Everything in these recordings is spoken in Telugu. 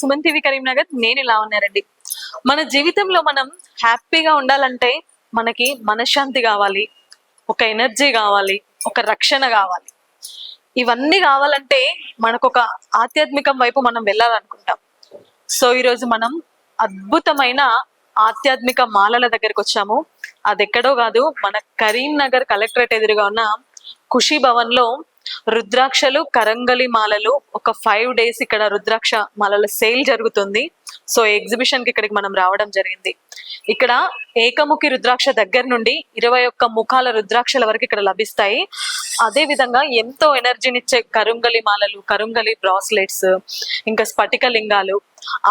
సుమన్ టీవీ కరీంనగర్ నేను ఇలా ఉన్నారండి మన జీవితంలో మనం హ్యాపీగా ఉండాలంటే మనకి మనశ్శాంతి కావాలి ఒక ఎనర్జీ కావాలి ఒక రక్షణ కావాలి. ఇవన్నీ కావాలంటే మనకు ఒక ఆధ్యాత్మికం వైపు మనం వెళ్ళాలనుకుంటాం. సో ఈరోజు మనం అద్భుతమైన ఆధ్యాత్మిక మాలల దగ్గరకు వచ్చాము. అది ఎక్కడో కాదు మన కరీంనగర్ కలెక్టరేట్ ఎదురుగా ఉన్న ఖుషి భవన్లో రుద్రాక్షలు కరంగలి మాలలు ఒక ఫైవ్ డేస్ ఇక్కడ రుద్రాక్ష మాలల సేల్ జరుగుతుంది. సో ఎగ్జిబిషన్కి ఇక్కడికి మనం రావడం జరిగింది. ఇక్కడ ఏకముఖి రుద్రాక్ష దగ్గర నుండి ఇరవై ఒక్క ముఖాల రుద్రాక్షల వరకు ఇక్కడ లభిస్తాయి. అదే విధంగా ఎంతో ఎనర్జీనిచ్చే కరుంగలి మాలలు కరుంగలి బ్రాస్లెట్స్ ఇంకా స్ఫటిక లింగాలు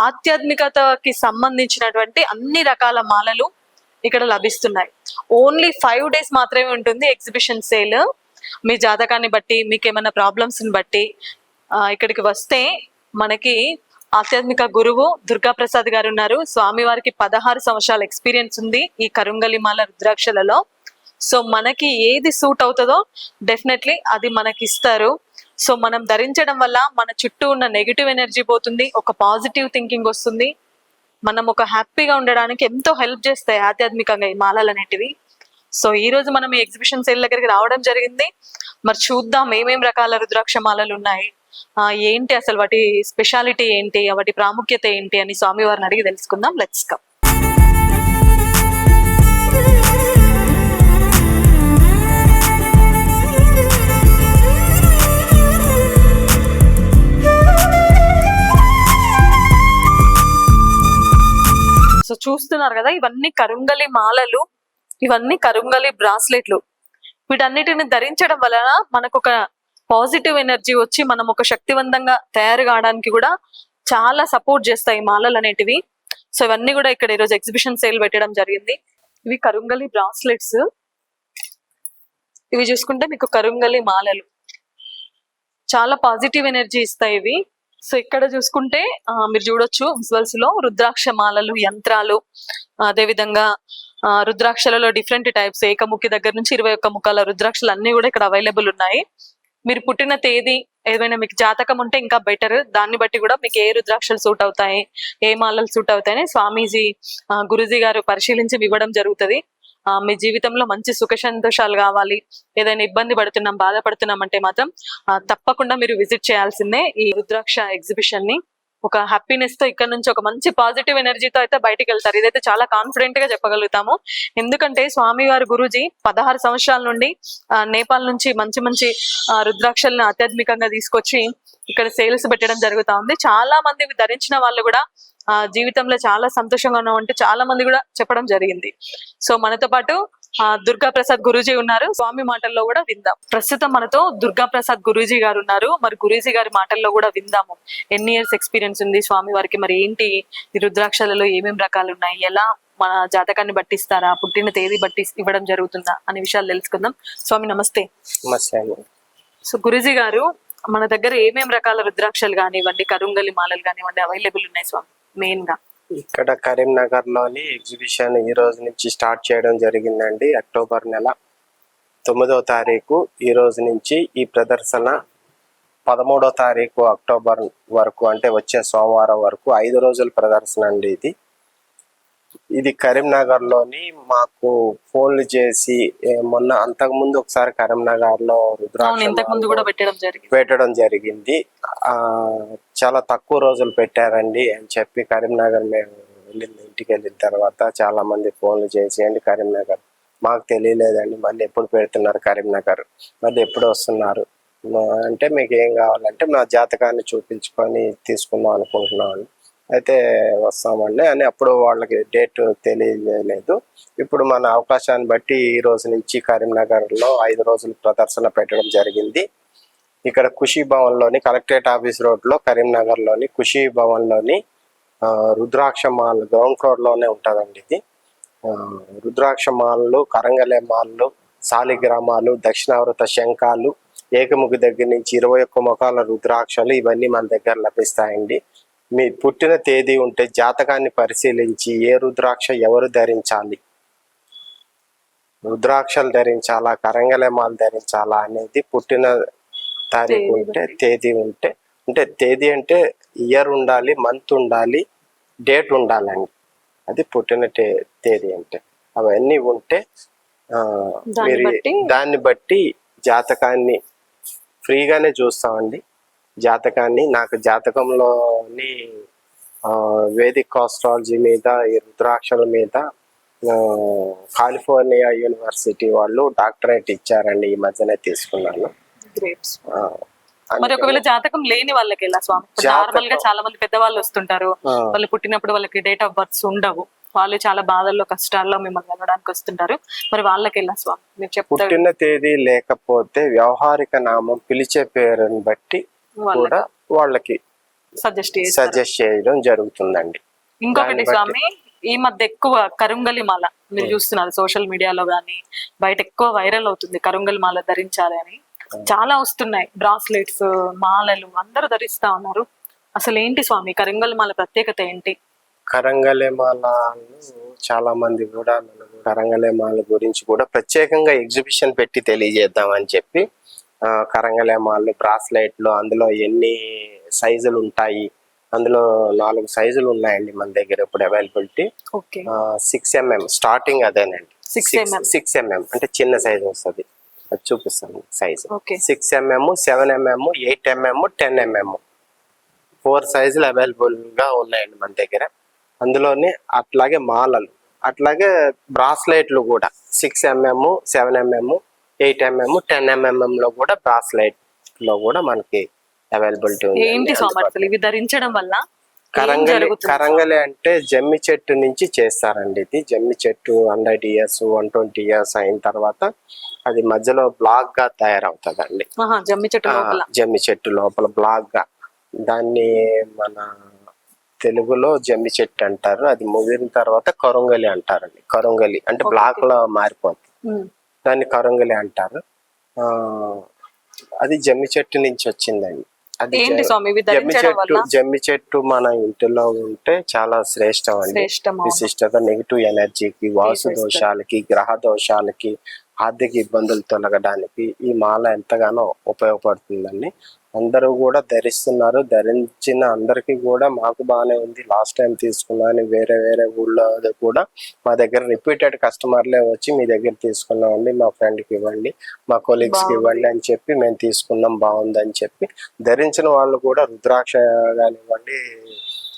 ఆధ్యాత్మికతకి సంబంధించినటువంటి అన్ని రకాల మాలలు ఇక్కడ లభిస్తున్నాయి. ఓన్లీ ఫైవ్ డేస్ మాత్రమే ఉంటుంది ఎగ్జిబిషన్ సేల్ మీ జాతకాన్ని బట్టి మీకు ఏమైనా ప్రాబ్లమ్స్ని బట్టి ఇక్కడికి వస్తే మనకి ఆధ్యాత్మిక గురువు దుర్గా ప్రసాద్ గారు ఉన్నారు. స్వామి వారికి పదహారు సంవత్సరాల ఎక్స్పీరియన్స్ ఉంది ఈ కరుంగలిమాల రుద్రాక్షలలో. సో మనకి ఏది సూట్ అవుతుందో డెఫినెట్లీ అది మనకి ఇస్తారు సో మనం ధరించడం వల్ల మన చుట్టూ ఉన్న నెగిటివ్ ఎనర్జీ పోతుంది ఒక పాజిటివ్ థింకింగ్ వస్తుంది. మనం ఒక హ్యాపీగా ఉండడానికి ఎంతో హెల్ప్ చేస్తాయి ఆధ్యాత్మికంగా ఈ మాలలు అనేటివి సో ఈ రోజు మనం ఈ ఎగ్జిబిషన్ సేల్ దగ్గరికి రావడం జరిగింది. మరి చూద్దాం ఏమేం రకాల రుద్రాక్ష మాలలు ఉన్నాయి ఏంటి అసలు వాటి స్పెషాలిటీ ఏంటి వాటి ప్రాముఖ్యత ఏంటి అని స్వామి వారిని అడిగి తెలుసుకుందాం. లెట్స్ కమ్ సో చూస్తున్నారు కదా ఇవన్నీ కరుంగలి మాలలు. ఇవన్నీ కరుంగలి బ్రాస్లెట్లు. వీటన్నిటిని ధరించడం వలన మనకు ఒక పాజిటివ్ ఎనర్జీ వచ్చి మనం ఒక శక్తివంతంగా తయారు కావడానికి కూడా చాలా సపోర్ట్ చేస్తాయి మాలలు అనేటివి. సో ఇవన్నీ కూడా ఇక్కడ ఈరోజు ఎగ్జిబిషన్ సేల్ పెట్టడం జరిగింది. ఇవి కరుంగలి బ్రాస్లెట్స్. ఇవి చూసుకుంటే మీకు కరుంగలి మాలలు. చాలా పాజిటివ్ ఎనర్జీ ఇస్తాయి ఇవి. సో ఇక్కడ చూసుకుంటే మీరు చూడొచ్చు విజువల్స్లో రుద్రాక్ష మాలలు యంత్రాలు అదే విధంగా రుద్రాక్షలలో డిఫరెంట్ టైప్స్ ఏకముఖి దగ్గర నుంచి ఇరవై ఒక్క ముఖాల రుద్రాక్షలు అన్ని కూడా ఇక్కడ అవైలబుల్ ఉన్నాయి. మీరు పుట్టిన తేదీ ఏదైనా మీకు జాతకం ఉంటే ఇంకా బెటర్ దాన్ని బట్టి కూడా మీకు ఏ రుద్రాక్షలు సూట్ అవుతాయి ఏ మాలలు సూట్ అవుతాయని స్వామీజీ ఆ, గారు పరిశీలించి ఇవ్వడం జరుగుతుంది. ఆ, మీ జీవితంలో మంచి సుఖ సంతోషాలు కావాలి. ఏదైనా ఇబ్బంది పడుతున్నాం బాధపడుతున్నాం అంటే మాత్రం తప్పకుండా మీరు విజిట్ చేయాల్సిందే ఈ రుద్రాక్ష ఎగ్జిబిషన్ని. ఒక హ్యాపీనెస్తో ఇక్కడ నుంచి ఒక మంచి పాజిటివ్ ఎనర్జీతో అయితే బయటికి వెళ్తారు. ఇదైతే చాలా కాన్ఫిడెంట్గా చెప్పగలుగుతాము. ఎందుకంటే స్వామి వారి గురూజీ పదహారు సంవత్సరాల నుండి ఆ, నేపాల్ నుంచి మంచి మంచి రుద్రాక్షల్ని ఆధ్యాత్మికంగా తీసుకొచ్చి ఇక్కడ సేల్స్ పెట్టడం జరుగుతా ఉంది. చాలా మంది ధరించిన వాళ్ళు కూడా ఆ జీవితంలో చాలా సంతోషంగా ఉన్నామంటే చాలా మంది కూడా చెప్పడం జరిగింది. సో మనతో పాటు దుర్గా ప్రసాద్ గురూజీ ఉన్నారు. స్వామి మాటల్లో కూడా విందాం. ప్రస్తుతం మనతో దుర్గా ప్రసాద్ గురూజీ గారు ఉన్నారు. మరి గురూజీ గారి మాటల్లో కూడా విందాము. ఎన్ని ఇయర్స్ ఎక్స్పీరియన్స్ ఉంది స్వామి వారికి? మరి ఏంటి రుద్రాక్షలలో ఏమేం రకాలు ఉన్నాయి? ఎలా మన జాతకాన్ని బట్టిస్తారా? పుట్టిన తేదీ బట్టి ఇవ్వడం జరుగుతుందా? అనే విషయాలు తెలుసుకుందాం. స్వామి నమస్తే. నమస్తే సో గురూజీ గారు మన దగ్గర ఏమేం రకాల రుద్రాక్షలు కానివ్వండి కరుంగలి మాలలు కానివ్వండి అవైలబుల్ ఉన్నాయి స్వామి మెయిన్గా. ఇక్కడ కరీంనగర్లోని ఎగ్జిబిషన్ ఈ రోజు నుంచి స్టార్ట్ చేయడం జరిగిందండి అక్టోబర్ నెల తొమ్మిదో తారీఖు. ఈ రోజు నుంచి ఈ ప్రదర్శన పదమూడో తారీఖు అక్టోబర్ వరకు అంటే వచ్చే సోమవారం వరకు ఐదు రోజుల ప్రదర్శన అండి ఇది. ఇది కరీంనగర్లోని మాకు ఫోన్లు చేసి మొన్న అంతకు ముందు ఒకసారి కరీంనగర్లో కూడా పెట్టడం జరిగింది. పెట్టడం జరిగింది. ఆ చాలా తక్కువ రోజులు పెట్టారండి అని చెప్పి కరీంనగర్ మేము వెళ్ళిన ఇంటికి వెళ్ళిన తర్వాత చాలా మంది ఫోన్లు చేసేయండి కరీంనగర్. మాకు తెలియలేదండి మళ్ళీ ఎప్పుడు పెడుతున్నారు కరీంనగర్? మళ్ళీ ఎప్పుడు వస్తున్నారు? అంటే మీకు ఏం కావాలంటే మా జాతకాన్ని చూపించుకొని తీసుకుందాం అనుకుంటున్నాను అయితే వస్తామండి అని అప్పుడు వాళ్ళకి డేట్ తెలియలేదు. ఇప్పుడు మన అవకాశాన్ని బట్టి ఈ రోజు నుంచి కరీంనగర్లో ఐదు రోజులు ప్రదర్శన పెట్టడం జరిగింది. ఇక్కడ ఖుషీ భవన్లోని కలెక్టరేట్ ఆఫీస్ రోడ్లో కరీంనగర్లోని ఖుషీ భవన్లోని రుద్రాక్ష మాల్ గ్రౌండ్ ఫ్లోర్లోనే ఉంటుందండి ఇది. రుద్రాక్ష మాల్లు కరంగలే మాల్లు సాలిగ్రామాలు దక్షిణావృత శంఖాలు ఏకముఖి దగ్గర నుంచి ఇరవై ఒక్క ముఖాల రుద్రాక్షలు ఇవన్నీ మన దగ్గర లభిస్తాయండి. మీ పుట్టిన తేదీ ఉంటే జాతకాన్ని పరిశీలించి ఏ రుద్రాక్ష ఎవరు ధరించాలి? రుద్రాక్షలు ధరించాలా? కరంగలేమాలు ధరించాలా? అనేది పుట్టిన తారీఖు ఉంటే. తేదీ ఉంటే. అంటే తేదీ అంటే ఇయర్ ఉండాలి మంత్ ఉండాలి డేట్ ఉండాలండి. అది పుట్టిన తేదీ అంటే. అవన్నీ ఉంటే మీరు? దాన్ని బట్టి జాతకాన్ని ఫ్రీగానే చూస్తామండి. జాతకాన్ని నాకు జాతకంలోని వేదిక్ ఆస్ట్రాలజీ మీద ఈ రుద్రాక్షల మీద కాలిఫోర్నియా యూనివర్సిటీ వాళ్ళు డాక్టరేట్ ఇచ్చారండి ఈ మధ్యనే తీసుకున్నాను. మరి ఒకవేళ జాతకం లేని వాళ్ళకి ఎలా స్వామి? నార్మల్గా చాలా మంది పెద్దవాళ్ళు వస్తుంటారు. వాళ్ళు పుట్టినప్పుడు వాళ్ళకి డేట్ ఆఫ్ బర్త్స్ ఉండవు. వాళ్ళు చాలా బాధల్లో కష్టాల్లో మిమ్మల్ని వెళ్ళడానికి వస్తుంటారు. మరి వాళ్ళకి ఎలా స్వామి? మీరు చెప్తారు. పుట్టిన తేదీ లేకపోతే వ్యవహారిక నామం పిలిచే పేరుని బట్టి కూడా వాళ్ళకి సజెస్ట్ సజెస్ట్ చేయడం జరుగుతుందండి. ఇంకొకటి స్వామి ఈ మధ్య ఎక్కువ కరుంగలి మాల మీరు చూస్తున్నారు సోషల్ మీడియాలో గానీ బయట ఎక్కువ వైరల్ అవుతుంది కరుంగలి మాల ధరించాలి అని. చాలా వస్తున్నాయి బ్రాస్లెట్స్ మాలలు అందరూ ధరిస్తా ఉన్నారు. అసలు ఏంటి స్వామి కరుంగలి మాల ప్రత్యేకత ఏంటి? కరంగలేమాలను చాలా మంది కూడా కరంగలేమాల గురించి కూడా ప్రత్యేకంగా ఎగ్జిబిషన్ పెట్టి తెలియజేద్దామని చెప్పి ఆ, కరంగలేమాలు బ్రాస్లెట్లు అందులో ఎన్ని సైజులు ఉంటాయి? అందులో నాలుగు సైజులు ఉన్నాయండి మన దగ్గర ఇప్పుడు అవైలబిలిటీ. సిక్స్ ఎంఎం స్టార్టింగ్ అదేనండి. 6. Six MM. అంటే చిన్న సైజ్ వస్తుంది. అది చూపిస్తాను size. Six MM seven MM eight MM ten MM. Four సైజులు అవైలబుల్గా ఉన్నాయండి మన దగ్గర. అందులోనే అట్లాగే మాలలు అట్లాగే బ్రాస్లెట్లు కూడా. Six MM seven MM eight MM ten MM లో కూడా బ్రాస్లెట్లో కూడా మనకి అవైలబిలిటీ ఏంటి ఉంది అసలు ఇవి ధరించడం వల్ల కరంగలి కరంగలి అంటే జమ్మి చెట్టు నుంచి చేస్తారండి ఇది. జమ్మి చెట్టు hundred years one twenty years అయిన తర్వాత అది మధ్యలో బ్లాక్గా తయారవుతుందండి. జమ్మి చెట్టు జమ్మి చెట్టు లోపల బ్లాక్గా. దాన్ని మన తెలుగులో జమ్మి చెట్టు అంటారు. అది ముదిరిన తర్వాత కరుంగలి అంటారండి. కరుంగలి అంటే బ్లాక్లో మారిపోతుంది. దాన్ని కరుంగలి అంటారు. ఆ అది జమ్మి చెట్టు నుంచి వచ్చిందండి. అది జమ్మి చెట్టు జమ్మి చెట్టు మన ఇంటిలో ఉంటే చాలా శ్రేష్టం అండి. విశిష్టత నెగిటివ్ ఎనర్జీకి వాసు. దోషాలకి గ్రహ దోషాలకి ఆర్థిక ఇబ్బందులు తొలగడానికి ఈ మాల ఎంతగానో ఉపయోగపడుతుందండి. అందరూ కూడా ధరిస్తున్నారు. ధరించిన అందరికీ కూడా మాకు బాగానే ఉంది. లాస్ట్ టైం తీసుకున్నాను వేరే వేరే ఊళ్ళో కూడా మా దగ్గర రిపీటెడ్ కస్టమర్లే వచ్చి మీ దగ్గర తీసుకున్నామండి. మా ఫ్రెండ్కి ఇవ్వండి మా కొలీగ్స్కి బాగుంది. ఇవ్వండి అని చెప్పి మేము తీసుకున్నాం. బాగుంది అని చెప్పి ధరించిన వాళ్ళు కూడా రుద్రాక్ష కానివ్వండి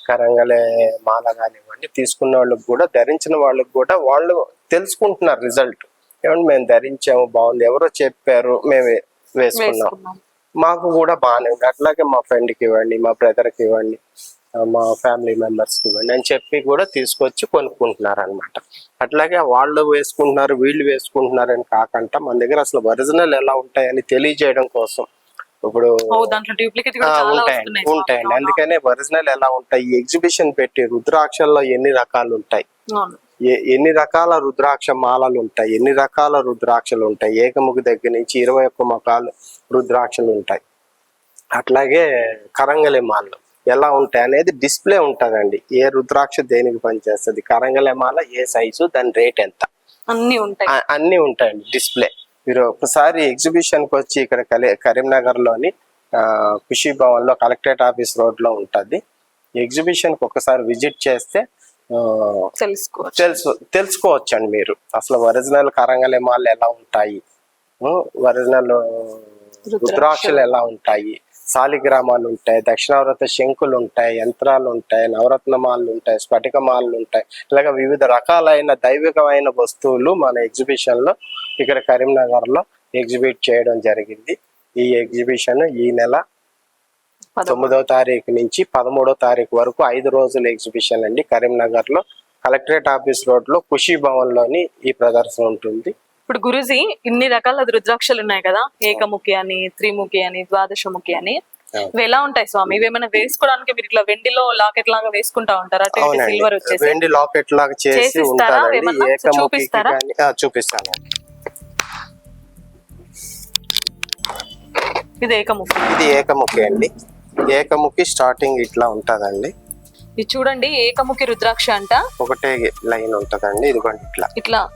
కరంగలే మాల కానివ్వండి తీసుకున్న వాళ్ళకి కూడా ధరించిన వాళ్ళకి కూడా వాళ్ళు తెలుసుకుంటున్నారు రిజల్ట్. ఏమంటే మేము ధరించాము బాగుంది. ఎవరో చెప్పారు మేము వేసుకున్నాం. మాకు కూడా బాగానే ఉంది. అట్లాగే మా ఫ్రెండ్కి ఇవ్వండి మా బ్రదర్కి ఇవ్వండి మా ఫ్యామిలీ మెంబర్స్కి ఇవ్వండి అని చెప్పి కూడా తీసుకొచ్చి కొనుక్కుంటున్నారు అనమాట అట్లాగే వాళ్ళు వేసుకుంటున్నారు వీళ్ళు వేసుకుంటున్నారు అని కాకుండా మన దగ్గర అసలు ఒరిజినల్ ఎలా ఉంటాయని తెలియజేయడం కోసం ఇప్పుడు ఉంటాయండి. ఉంటాయండి. అందుకనే ఒరిజినల్ ఎలా ఉంటాయి? ఎగ్జిబిషన్ పెట్టి రుద్రాక్షల్లో ఎన్ని రకాలు ఉంటాయి? ఎన్ని రకాల రుద్రాక్ష మాలలు ఉంటాయి ఎన్ని రకాల రుద్రాక్షలు ఉంటాయి ఏకముఖి దగ్గర నుంచి ఇరవై ఒక్క మొఖాలు రుద్రాక్షలు ఉంటాయి అట్లాగే కరంగలి మాలలు ఎలా ఉంటాయి అనేది డిస్ప్లే ఉంటుందండి. ఏ రుద్రాక్ష దేనికి పనిచేస్తుంది? కరంగలి మాల ఏ సైజు దాని రేట్ ఎంత? అన్ని ఉంటాయి. అన్ని ఉంటాయండి డిస్ప్లే. మీరు ఒకసారి ఎగ్జిబిషన్కి వచ్చి ఇక్కడ కలి- కరీంనగర్లోని ఆ, ఖుషీ భవన్లో కలెక్టరేట్ ఆఫీస్ రోడ్లో ఉంటది. ఎగ్జిబిషన్కి ఒకసారి విజిట్ చేస్తే తెలుసుకోవచ్చు. తెలుసు తెలుసుకోవచ్చండి మీరు. అసలు ఒరిజినల్ కరంగలేమాలు ఎలా ఉంటాయి? ఒరిజినల్ రుద్రాక్షలు ఎలా ఉంటాయి? సాలిగ్రామాలు ఉంటాయి దక్షిణావృత శంకులు ఉంటాయి యంత్రాలు ఉంటాయి నవరత్నమాలు ఉంటాయి స్ఫటికమాలు ఉంటాయి. ఇలాగ వివిధ రకాలైన దైవికమైన వస్తువులు మన ఎగ్జిబిషన్లో ఇక్కడ కరీంనగర్లో ఎగ్జిబిట్ చేయడం జరిగింది. ఈ ఎగ్జిబిషన్ ఈ నెల. తొమ్మిదవ తారీఖు నుంచి పదమూడవ తారీఖు వరకు ఐదు రోజుల ఎగ్జిబిషన్ అండి. కరీంనగర్లో కలెక్టరేట్ ఆఫీస్ రోడ్లో ఖుషీ భవన్లోని ఈ ప్రదర్శన ఉంటుంది. ఇప్పుడు గురుజీ ఇన్ని రకాల రుద్రాక్షలు ఉన్నాయి కదా? ఏకముఖి అని త్రిముఖి అని ద్వాదశముఖి అని. ఇవి ఎలా ఉంటాయి స్వామి? ఇవి ఏమైనా వేసుకోవడానికి మీరు ఇట్లా వెండిలో లాకెట్ లాగా వేసుకుంటా ఉంటారా? సిల్వర్ వచ్చేసి. వెండి లాకెట్ లాగా చేసి చూపిస్తారా? చూపిస్తాను ఇది ఏకముఖి. ఇది ఏకముఖి అండి. ఏకముఖి స్టార్టింగ్ ఇట్లా ఉంటదండి. ఇది చూడండి ఏకముఖి రుద్రాక్ష అంట. ఒకటే లైన్ ఉంటదండి ఇదిగోండి ఇట్లా. ఇట్లా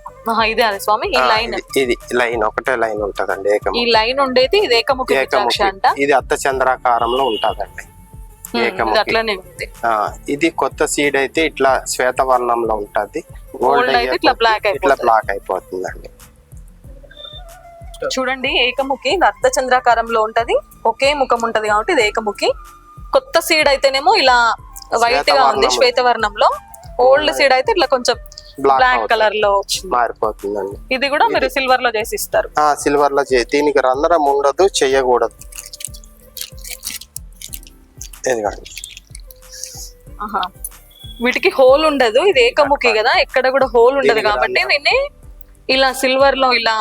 ఇదే స్వామి ఈ లైన్. ఇది- లైన్ ఒకటే లైన్ ఉంటదండి ఈ ఏకముఖి. లైన్ ఉండేది ఇది ఏకముఖి రుద్రాక్ష అంట. ఇది అర్ధ చంద్రాకారంలో ఉంటదండి. అట్లనే ఉంది. ఇది కొత్త సీడ్ అయితే ఇట్లా శ్వేతవర్ణంలో ఉంటది. Gold అయితే ఇట్లా black ఇట్లా అయిపోతుంది. బ్లాక్ అయిపోతుందండి. చూడండి ఏకముఖి ఇది అర్ధ చంద్రాకారంలో ఉంటది. ఒకే ముఖం ఉంటది కాబట్టి ఇది ఏకముఖి. కొత్త సీడ్ అయితేనేమో ఇలా వైట్గా ఉంది శ్వేతవర్ణం. శ్వేతవర్ణంలో. ఓల్డ్ సీడ్ అయితే ఇట్లా కొంచెం బ్లాక్. కలర్లో మారిపోతుందండి. ఇది కూడా మీరు సిల్వర్లో చేసి ఇస్తారు సిల్వర్లో దీనికి రంధ్రం ఉండదు చెయ్యకూడదు. వీటికి హోల్ ఉండదు ఇది ఏకముఖి కదా ఎక్కడ కూడా హోల్ ఉండదు కాబట్టి దీన్ని ఇలా సిల్వర్లో ఇలా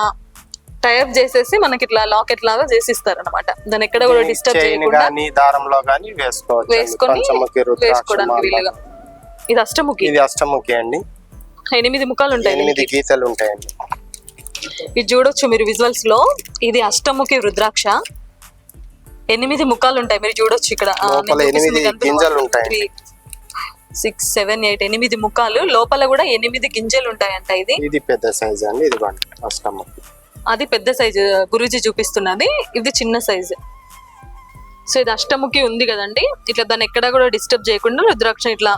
టైప్ చేసేసి మనకి ఇట్లా లాకెట్ లాగా చేసి ఇస్తారు అనమాట దాన్ని ఎక్కడ కూడా డిస్టర్బ్ చేయకుండా దారంలో వేసుకోవచ్చు. వేసుకొని వేసుకోవడానికి. వీలుగా. ఇది అష్టముఖి. ఇది అష్టముఖి అండి. ఎనిమిది ముఖాలు ఉంటాయి ఎనిమిది. గీతలు ఉంటాయండి ఇది చూడొచ్చు మీరు విజువల్స్లో. ఇది అష్టముఖి రుద్రాక్ష. ఎనిమిది ముఖాలు ఉంటాయి మీరు చూడొచ్చు ఇక్కడ. సిక్స్ సెవెన్ ఎయిట్ ఎనిమిది ముఖాలు. లోపల కూడా ఎనిమిది గింజలు ఉంటాయంట ఇది. ఇది పెద్ద సైజ్ అండి ఇది అష్టముఖి. అది పెద్ద సైజు గురూజీ చూపిస్తున్నది. ఇది చిన్న సైజు. సో ఇది అష్టముఖి ఉంది కదండి. ఇట్లా దాన్ని ఎక్కడా కూడా డిస్టర్బ్ చేయకుండా రుద్రాక్ష ఇట్లా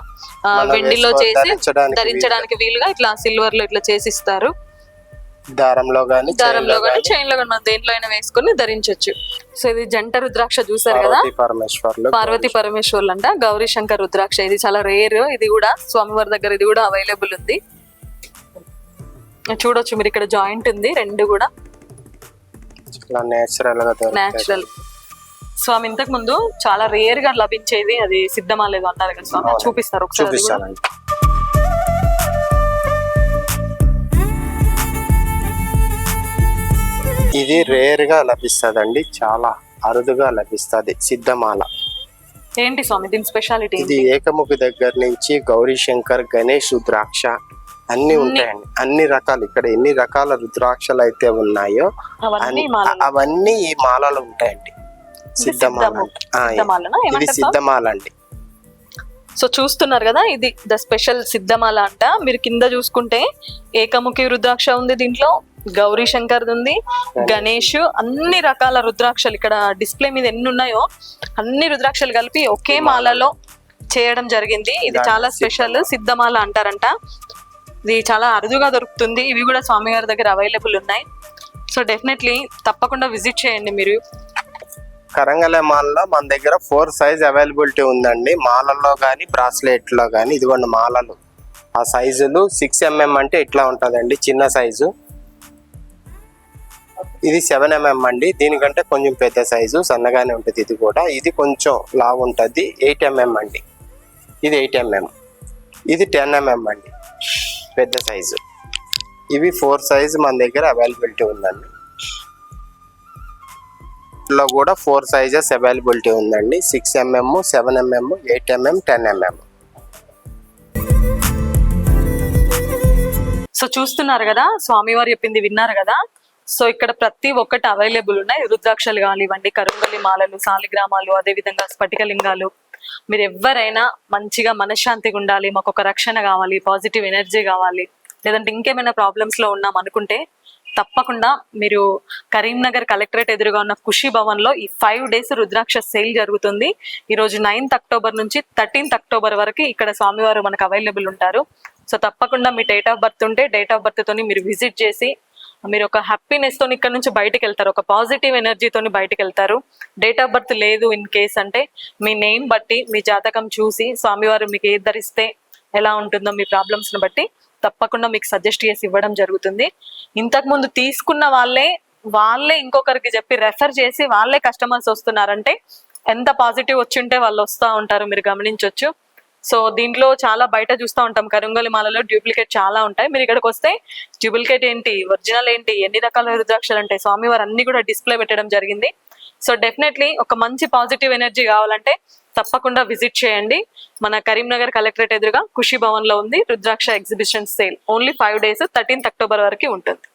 వెండిలో చేసి ధరించడానికి వీలుగా ఇట్లా సిల్వర్లో ఇట్లా చేసి ఇస్తారు దారంలో గానీ దారంలో కానీ చైన్లో మనం దేంట్లో అయినా వేసుకొని ధరించవచ్చు సో ఇది జంట రుద్రాక్ష చూసారు కదా? పార్వతీ పరమేశ్వర్లు పార్వతి పరమేశ్వర్లు అంట. గౌరీ శంకర్ రుద్రాక్ష. ఇది చాలా రేర్ ఇది కూడా స్వామివారి దగ్గర ఇది కూడా అవైలబుల్ ఉంది. చూడొచ్చు మీరు ఇక్కడ జాయింట్ ఉంది రెండు కూడా. నేచురల్గా. నేచురల్ స్వామి ఇంతకు ముందు చాలా రేర్గా లభించేది అది సిద్ధమాలేదు అన్నారు కదా స్వామి చూపిస్తారు ఒకసారి ఇది రేర్గా లభిస్తదండి చాలా అరుదుగా లభిస్తది సిద్ధమాల. ఏంటి స్వామి దీని స్పెషాలిటీ ఇది ఏకముఖి దగ్గర నుంచి గౌరీ శంకర్ గణేష్ రుద్రాక్ష అన్ని ఉంటాయండి. అన్ని రకాలు. ఇక్కడ ఎన్ని రకాల రుద్రాక్షలు అయితే ఉన్నాయో అవన్నీ ఈ మాలలో. ఉంటాయండి. సిద్ధమాల సిద్ధము. అంటే. ఆ, సిద్ధమాలనా? ఇది ఏమంటారు స్వామి? సిద్ధమాల అండి. సో చూస్తున్నారు కదా ఇది ద స్పెషల్ సిద్ధమాల అంట. మీరు కింద చూసుకుంటే ఏకముఖి రుద్రాక్ష ఉంది దీంట్లో గౌరీ శంకర్ ఉంది గణేష్ అన్ని రకాల రుద్రాక్షలు ఇక్కడ డిస్ప్లే మీద ఎన్ని ఉన్నాయో అన్ని రుద్రాక్షలు కలిపి ఒకే మాలలో చేయడం జరిగింది. ఇది చాలా స్పెషల్ సిద్ధమాల అంటారంట. ఇది చాలా అరుదుగా దొరుకుతుంది. ఇవి కూడా స్వామివారి దగ్గర అవైలబుల్ ఉన్నాయి. సో డెఫినెట్లీ తప్పకుండా విజిట్ చేయండి మీరు. కరంగల మాలలో మన దగ్గర ఫోర్ సైజ్ అవైలబిలిటీ ఉందండి. మాలల్లో కానీ బ్రాస్లెట్లో కానీ ఇదిగోండి మాలలు. ఆ సైజులు సిక్స్ ఎంఎం అంటే ఇట్లా ఉంటుందండి చిన్న సైజు ఇది సెవెన్ ఎంఎం అండి. దీనికంటే కొంచెం పెద్ద సైజు సన్నగానే ఉంటుంది ఇది కూడా. ఇది కొంచెం లావు ఉంటుంది ఎయిట్ ఎంఎం అండి. ఇది ఎయిట్ ఎంఎం ఇది టెన్ ఎంఎం అండి. పెద్ద సైజు ఇవి ఫోర్ సైజ్ మన దగ్గర అవైలబిలిటీ ఉందండి. లో కూడా ఫోర్ సైజెస్ అవైలబిలిటీ ఉందండి. Six MM seven MM eight MM ten MM so చూస్తున్నారు కదా స్వామివారు చెప్పింది విన్నారు కదా. సో ఇక్కడ ప్రతి ఒక్కటి అవైలబుల్ ఉన్నాయి. రుద్రాక్షలు కానివ్వండి కరుంగలి మాలలు సాలిగ్రామాలు అదే విధంగా స్ఫటికలింగాలు మీరు ఎవరైనా మంచిగా మనశ్శాంతిగా ఉండాలి మాకు ఒక రక్షణ కావాలి పాజిటివ్ ఎనర్జీ కావాలి లేదంటే ఇంకేమైనా ప్రాబ్లమ్స్లో ఉన్నాం అనుకుంటే తప్పకుండా మీరు కరీంనగర్ కలెక్టరేట్ ఎదురుగా ఉన్న ఖుషి భవన్లో ఈ ఫైవ్ డేస్ రుద్రాక్ష సేల్ జరుగుతుంది. ఈ రోజు నైన్త్ అక్టోబర్ నుంచి థర్టీన్త్ అక్టోబర్ వరకు ఇక్కడ స్వామివారు మనకు అవైలబుల్ ఉంటారు. సో తప్పకుండా మీ డేట్ ఆఫ్ బర్త్ ఉంటే డేట్ ఆఫ్ బర్త్ తోని మీరు విజిట్ చేసి మీరు ఒక హ్యాపీనెస్ తోని ఇక్కడ నుంచి బయటకు వెళ్తారు ఒక పాజిటివ్ ఎనర్జీతోని బయటకు వెళ్తారు డేట్ ఆఫ్ బర్త్ లేదు ఇన్ కేస్ అంటే మీ నేమ్ బట్టి మీ జాతకం చూసి స్వామివారు మీకు ఏది ధరిస్తే ఎలా ఉంటుందో మీ ప్రాబ్లమ్స్ని బట్టి తప్పకుండా మీకు సజెస్ట్ చేసి ఇవ్వడం జరుగుతుంది. ఇంతకు ముందు తీసుకున్న వాళ్ళే వాళ్ళే ఇంకొకరికి చెప్పి రెఫర్ చేసి వాళ్ళే కస్టమర్స్ వస్తున్నారంటే ఎంత పాజిటివ్ వచ్చి ఉంటే వాళ్ళు వస్తూ ఉంటారు మీరు గమనించవచ్చు సో దీంట్లో చాలా బయట చూస్తూ ఉంటాం. కరుంగలి మాలలో డూప్లికేట్ చాలా ఉంటాయి. మీరు ఇక్కడికి వస్తే డూప్లికేట్ ఏంటి? ఒరిజినల్ ఏంటి? ఎన్ని రకాల రుద్రాక్షలు ఉంటాయి? స్వామివారు అన్ని కూడా డిస్ప్లే పెట్టడం జరిగింది. సో డెఫినెట్లీ ఒక మంచి పాజిటివ్ ఎనర్జీ కావాలంటే తప్పకుండా విజిట్ చేయండి. మన కరీంనగర్ కలెక్టరేట్ ఎదురుగా ఖుషి భవన్లో ఉంది rudraksha exhibition sale only five days thirteenth October వరకు ఉంటుంది.